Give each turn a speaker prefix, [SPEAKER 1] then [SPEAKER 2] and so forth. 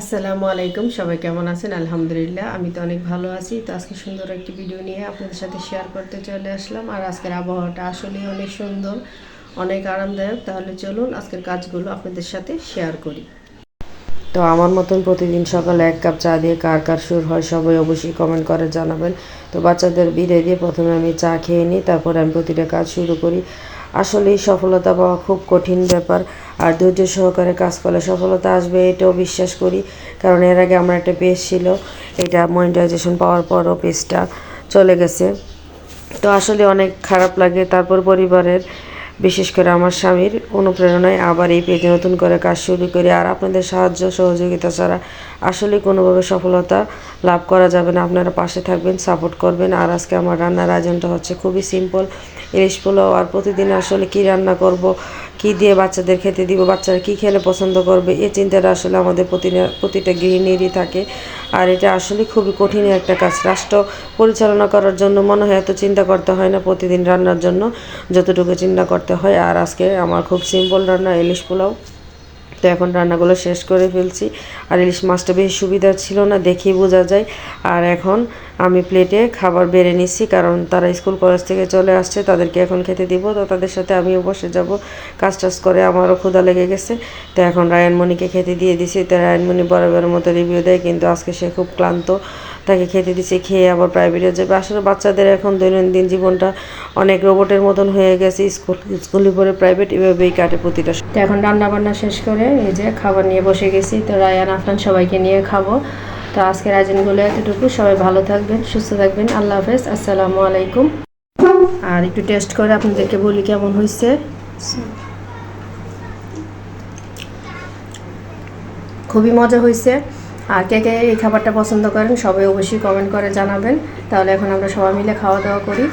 [SPEAKER 1] আসসালামু আলাইকুম, সবাই কেমন আছেন? আলহামদুলিল্লাহ, আমি তো অনেক ভালো আছি। তো আজকে সুন্দর একটি ভিডিও নিয়ে আপনাদের সাথে শেয়ার করতে চলে আসলাম। আর আজকের আবহাওয়াটা আসলেই অনেক সুন্দর, অনেক আরামদায়ক। তাহলে চলুন আজকের কাজগুলো আপনাদের সাথে শেয়ার করি। তো আমার মতন প্রতিদিন সকালে এক কাপ চা দিয়ে কার কার সুর হয় সবাই অবশ্যই কমেন্ট করে জানাবেন। তো বাচ্চাদের বিদায় দিয়ে প্রথমে আমি চা খেয়ে নিই, তারপর আমি প্রতিটা কাজ শুরু করি। আসলেই সফলতা পাওয়া খুব কঠিন ব্যাপার। আর ধৈর্য সহকারে কাজ করলে সফলতা আসবে, এটাও বিশ্বাস করি। কারণ এর আগে আমার একটা পেজ ছিল, এটা মনিটাইজেশন পাওয়ার পরও পেজটা চলে গেছে। তো আসলে অনেক খারাপ লাগে। তারপর পরিবারের বিশেষ করে আমার স্বামীর অনুপ্রেরণায় আবার এই পেজে নতুন করে কাজ শুরু করি। আর আপনাদের সাহায্য সহযোগিতা ছাড়া আসলে কোনোভাবে সফলতা লাভ করা যাবে না। আপনারা পাশে থাকবেন, সাপোর্ট করবেন। আর আজকে আমার রান্নার আয়োজনটা হচ্ছে খুবই সিম্পল, ইলিশ পোলাও। আর প্রতিদিন আসলে কি রান্না করব কি দিয়ে বাচ্চাদের খেতে দিব, বাচ্চারা কি খেলে পছন্দ করবে এই চিন্তাটা আসলে আমাদের প্রতিটা গৃহিণীরই থাকে। আর এটা আসলে খুবই কঠিন একটা কাজ। রাষ্ট্র পরিচালনা করার জন্য মনে হয় এত চিন্তা করতে হয় না প্রতিদিন রান্নার জন্য, যতটুকু চিন্তা করতে হয়। আর আজকে আমার খুব সিম্পল রান্না, ইলিশ পোলাও। তো এখন রান্নাগুলো শেষ করে ফেলছি। আর ইলিশ মাছটা বেশি সুবিধা ছিল না, দেখেই বোঝা যায়। আর এখন আমি প্লেটে খাবার বেড়ে নিচ্ছি কারণ তারা স্কুল কলেজ থেকে চলে আসছে, তাদেরকে এখন খেতে দিব। তো তাদের সাথে আমিও বসে যাব, কাজ টাজ করে আমারও ক্ষুধা লেগে গেছে। তো এখন রায়নমণিকে খেতে দিয়ে দিছি। তো রায়নমণি বরাবরের মতো রিভিউ দেয়, কিন্তু আজকে সে খুব ক্লান্ত। তাকে খেতে দিচ্ছে খেয়ে আবার প্রাইভেটে যাবে। আসলে বাচ্চাদের এখন দৈনন্দিন জীবনটা অনেক রোবটের মতন হয়ে গেছে। স্কুল স্কুলে পরে প্রাইভেট এভাবেই কাটে প্রতিটা তো এখন রান্না বান্না শেষ করে এই যে খাবার নিয়ে বসে গেছি। তো রায়ান, আফরান সবাইকে নিয়ে খাব। তো আজকের আয়োজনগুলো এতটুকু। সবাই ভালো থাকবেন, সুস্থ থাকবেন। আল্লাহ হাফেজ। আসসালামু আলাইকুম। আর একটু টেস্ট করে আপনাদেরকে বলি কেমন হয়েছে খুবই মজা হয়েছে আর কে কে এই খাবারটা পছন্দ করেন, সবাই অবশ্যই কমেন্ট করে জানাবেন। তাহলে এখন আমরা সবাই মিলে খাওয়া দাওয়া করি।